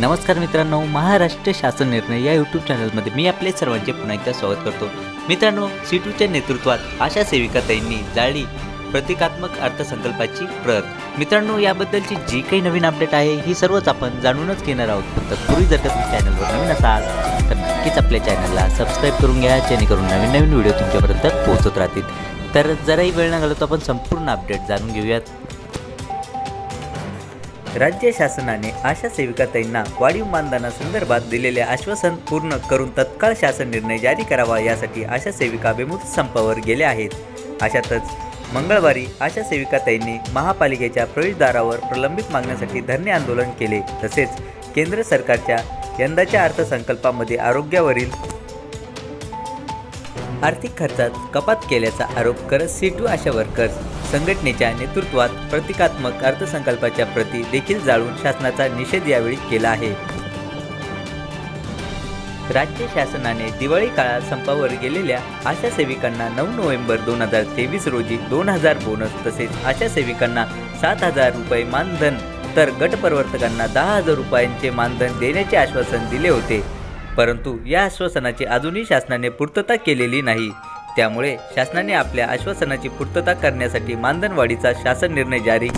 नमस्कार मित्रांनो महाराष्ट्र शासन निर्णय या यूट्यूब चॅनलमध्ये मी आपले सर्वांचे पुन्हा एकदा स्वागत करतो. मित्रांनो सीटूच्या नेतृत्वात आशा सेविकाताईंनी जाळी प्रतिकात्मक अर्थसंकल्पाची प्रत. मित्रांनो याबद्दलची जी काही नवीन अपडेट आहे ही सर्वच आपण जाणूनच घेणार आहोत. पण तत्पूर्वी जर का तुम्ही चॅनलवर नवीन असाल तर नक्कीच आपल्या चॅनलला सबस्क्राईब करून घ्या जेणेकरून नवीन नवीन व्हिडिओ तुमच्यापर्यंत पोहोचत राहतील. तर जराही वेळ न घालवता आपण संपूर्ण अपडेट जाणून घेऊयात. राज्य शासनाने आशा सेविकाताईंना वाढीव मानधनासंदर्भात दिलेले आश्वासन पूर्ण करून तत्काळ शासन निर्णय जारी करावा यासाठी आशा सेविका बेमुदत संपावर गेल्या आहेत. अशातच मंगळवारी आशा सेविकाताईंनी महापालिकेच्या प्रवेशद्वारावर प्रलंबित मागण्यासाठी धरणे आंदोलन केले. तसेच केंद्र सरकारच्या यंदाच्या अर्थसंकल्पामध्ये आरोग्यावरील आर्थिक खर्चात कपात केल्याचा आरोप करत सीटू आशा वर्कर्स संघटनेच्या नेतृत्वात प्रतिकात्मक अर्थसंकल्पाच्या प्रती देखील जाळून शासनाचा निषेध यावेळी केला आहे. राज्य शासनाने दिवाळी काळात संपावर गेलेल्या आशा सेविकांना नऊ नोव्हेंबर दोन हजार तेवीस रोजी दोन हजार बोनस तसेच आशा सेविकांना सात हजार रुपये मानधन तर गटप्रवर्तकांना दहा हजार रुपयांचे मानधन देण्याचे आश्वासन दिले होते. परंतु या आश्वासनाची अजूनही शासनाने पूर्तता केलेली नाही. त्यामुळे शासनाने आपल्या आश्वासनाची पूर्तता करण्यासाठी मानधनवाढीचा शासन निर्णय जारी.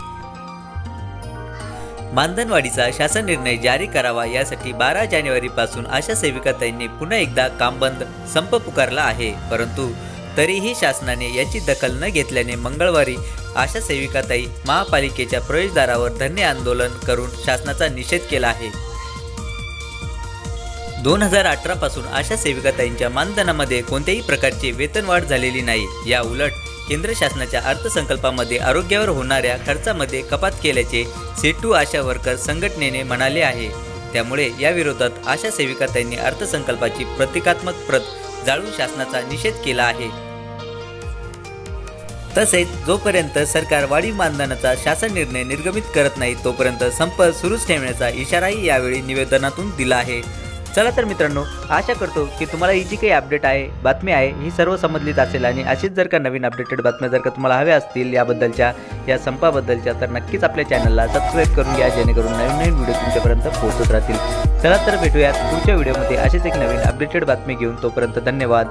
मानधनवाढीचा शासन निर्णय जारी करावा यासाठी बारा जानेवारीपासून आशा सेविकाताईंनी पुन्हा एकदा कामबंद संप पुकारला आहे. परंतु तरीही शासनाने याची दखल न घेतल्याने मंगळवारी आशा सेविकाताई महापालिकेच्या प्रवेशद्वारावर धन्य आंदोलन करून शासनाचा निषेध केला आहे. दोन हजार अठरा पासून आशा सेविकाताईंच्या मानधनामध्ये कोणत्याही प्रकारची वेतनवाढ झालेली नाही. या उलट केंद्र शासनाच्या अर्थसंकल्पामध्ये आरोग्यावर होणाऱ्या खर्चामध्ये कपात केल्याचे सेटू आशा वर्कर संघटनेने म्हणाले आहे. त्यामुळे याविरोधात आशा सेविकाताईंनी अर्थसंकल्पाची प्रतिकात्मक प्रत जाळून शासनाचा निषेध केला आहे. तसेच जोपर्यंत सरकार वाढीव मानधनाचा शासन निर्णय निर्गमित करत नाही तोपर्यंत संप सुरूच ठेवण्याचा इशाराही यावेळी निवेदनातून दिला आहे. चला तर मित्रांनो आशा करतो की तुम्हाला ही जी काही अपडेट आहे बातमी आहे ही सर्व समजलीच असेल आणि अशीच जर का नवीन अपडेटेड बातम्या जर का तुम्हाला हव्या असतील याबद्दलच्या या संपाबद्दलच्या तर नक्कीच आपल्या चॅनलला सबस्क्राईब करून घ्या जेणेकरून नवीन नवीन व्हिडिओ तुमच्यापर्यंत पोहोचत राहतील. चला तर भेटूयात पुढच्या व्हिडिओमध्ये अशीच एक नवीन अपडेटेड बातमी घेऊन. तोपर्यंत धन्यवाद.